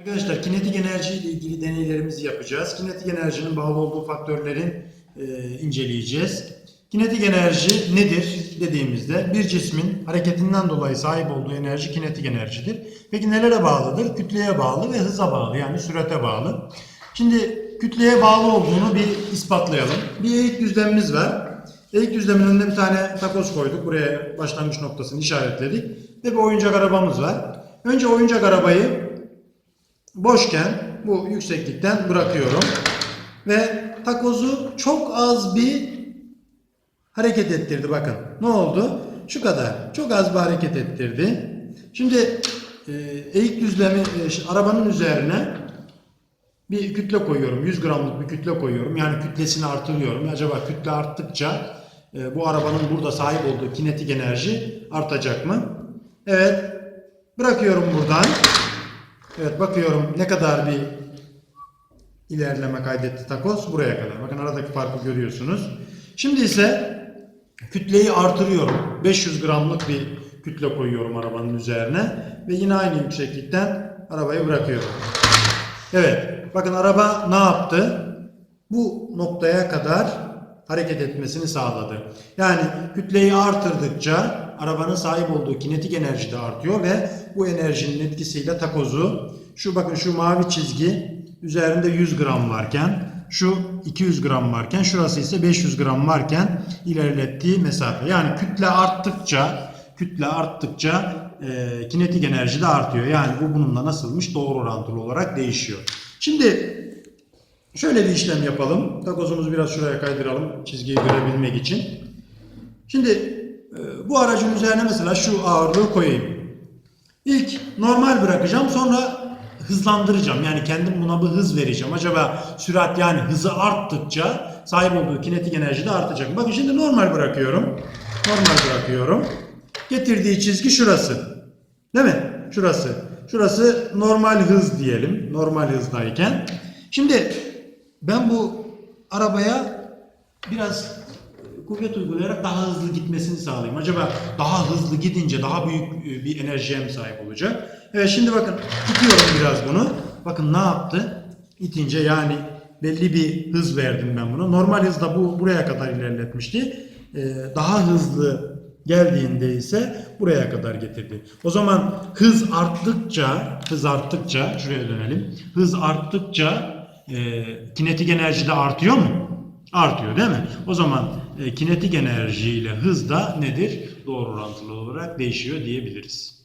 Arkadaşlar kinetik enerji ile ilgili deneylerimizi yapacağız. Kinetik enerjinin bağlı olduğu faktörlerin e, inceleyeceğiz. Kinetik enerji nedir dediğimizde bir cismin hareketinden dolayı sahip olduğu enerji kinetik enerjidir. Peki nelere bağlıdır? Kütleye bağlı ve hıza bağlı yani sürate bağlı. Şimdi kütleye bağlı olduğunu bir ispatlayalım. Bir eğik düzlemimiz var. Eğik düzlemin önüne bir tane takoz koyduk. Buraya başlangıç noktasını işaretledik. Ve bir oyuncak arabamız var. Önce oyuncak arabayı boşken bu yükseklikten bırakıyorum. Ve takozu çok az bir hareket ettirdi bakın. Ne oldu? Şu kadar. Çok az bir hareket ettirdi. Şimdi e, eğik düzlemi e, arabanın üzerine bir kütle koyuyorum. 100 gramlık bir kütle koyuyorum. Yani kütlesini artırıyorum. Acaba kütle arttıkça e, bu arabanın burada sahip olduğu kinetik enerji artacak mı? Evet. Bırakıyorum buradan. Evet bakıyorum ne kadar bir ilerleme kaydetti takoz buraya kadar. Bakın aradaki farkı görüyorsunuz. Şimdi ise kütleyi artırıyorum. 500 gramlık bir kütle koyuyorum arabanın üzerine ve yine aynı yükseklikten arabayı bırakıyorum. Evet bakın araba ne yaptı? Bu noktaya kadar hareket etmesini sağladı. Yani kütleyi artırdıkça arabanın sahip olduğu kinetik enerji de artıyor ve bu enerjinin etkisiyle takozu şu bakın şu mavi çizgi üzerinde 100 gram varken şu 200 gram varken şurası ise 500 gram varken ilerlettiği mesafe. Yani kütle arttıkça kütle arttıkça e, kinetik enerji de artıyor. Yani bu bununla nasılmış? Doğru orantılı olarak değişiyor. Şimdi Şöyle bir işlem yapalım. Takozumuzu biraz şuraya kaydıralım çizgiyi görebilmek için. Şimdi e, bu aracın üzerine mesela şu ağırlığı koyayım. İlk normal bırakacağım sonra hızlandıracağım. Yani kendim buna bir hız vereceğim. Acaba sürat yani hızı arttıkça sahip olduğu kinetik enerji de artacak. Bakın şimdi normal bırakıyorum. Normal bırakıyorum. Getirdiği çizgi şurası. Değil mi? Şurası. Şurası normal hız diyelim. Normal hızdayken. Şimdi ben bu arabaya biraz kuvvet uygulayarak daha hızlı gitmesini sağlayayım. Acaba daha hızlı gidince daha büyük e, bir enerjiye mi sahip olacak? Evet şimdi bakın itiyorum biraz bunu. Bakın ne yaptı? İtince yani belli bir hız verdim ben bunu. Normal hızda bu buraya kadar ilerletmişti. Ee, daha hızlı geldiğinde ise buraya kadar getirdi. O zaman hız arttıkça, hız arttıkça şuraya dönelim. Hız arttıkça e, kinetik enerji de artıyor mu? Artıyor değil mi? O zaman e, kinetik enerji ile hız da nedir? Doğru orantılı olarak değişiyor diyebiliriz.